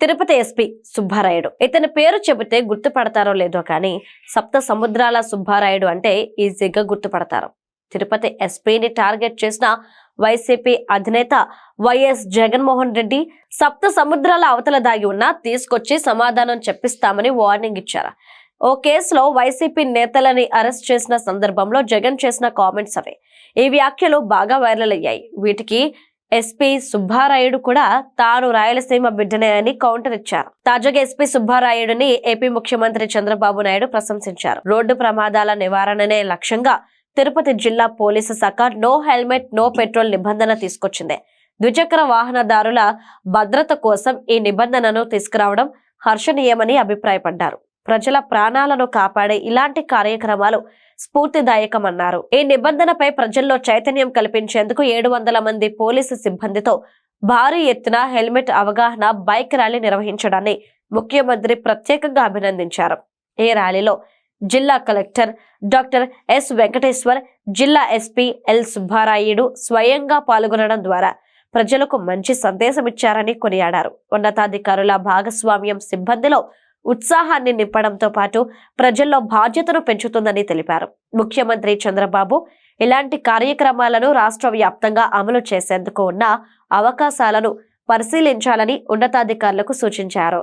Tirupati SP Subbarayudu. ఇతని పేరు చెబితే గుర్తుపడతారో లేదో కానీ సప్త సముద్రాల సుబ్బారాయుడు అంటే ఈజీగా గుర్తుపడతారు. తిరుపతి ఎస్పీని టార్గెట్ చేసిన వైసీపీ అధినేత వైఎస్ జగన్మోహన్ రెడ్డి సప్త సముద్రాల అవతల దాగి ఉన్నా తీసుకొచ్చి సమాధానం చెప్పిస్తామని వార్నింగ్ ఇచ్చారు. ఓ కేసులో వైసీపీ నేతలని అరెస్ట్ చేసిన సందర్భంలో జగన్ చేసిన కామెంట్స్ అవే. ఈ వ్యాఖ్యలు బాగా వైరల్ అయ్యాయి. వీటికి ఎస్పీ సుబ్బారాయుడు కూడా తాను రాయలసీమ బిడ్డనే అని కౌంటర్ ఇచ్చారు. తాజాగా ఎస్పీ సుబ్బారాయుడిని ఏపీ ముఖ్యమంత్రి చంద్రబాబు నాయుడు ప్రశంసించారు. రోడ్డు ప్రమాదాల నివారణనే లక్ష్యంగా తిరుపతి జిల్లా పోలీసు శాఖ నో హెల్మెట్ నో పెట్రోల్ నిబంధన తీసుకొచ్చింది. ద్విచక్ర వాహనదారుల భద్రత కోసం ఈ నిబంధనను తీసుకురావడం హర్షణీయమని అభిప్రాయపడ్డారు. ప్రజల ప్రాణాలను కాపాడే ఇలాంటి కార్యక్రమాలు స్ఫూర్తిదాయకమన్నారు. ఈ నిబంధనపై ప్రజల్లో చైతన్యం కల్పించేందుకు ఏడు వందల మంది పోలీసు సిబ్బందితో భారీ ఎత్తున హెల్మెట్ అవగాహన బైక్ ర్యాలీ నిర్వహించడాన్ని ముఖ్యమంత్రి ప్రత్యేకంగా అభినందించారు. ఈ ర్యాలీలో జిల్లా కలెక్టర్ డాక్టర్ ఎస్ వెంకటేశ్వర్ జిల్లా ఎస్పీ ఎల్ సుబ్బారాయుడు స్వయంగా పాల్గొనడం ద్వారా ప్రజలకు మంచి సందేశం ఇచ్చారని కొనియాడారు. ఉన్నతాధికారుల భాగస్వామ్యం సిబ్బందిలో ఉత్సాహాన్ని నింపడంతో పాటు ప్రజల్లో బాధ్యతను పెంచుతుందని తెలిపారు. ముఖ్యమంత్రి చంద్రబాబు ఇలాంటి కార్యక్రమాలను రాష్ట్ర వ్యాప్తంగా అమలు చేసేందుకు ఉన్న అవకాశాలను పరిశీలించాలని ఉన్నతాధికారులకు సూచించారు.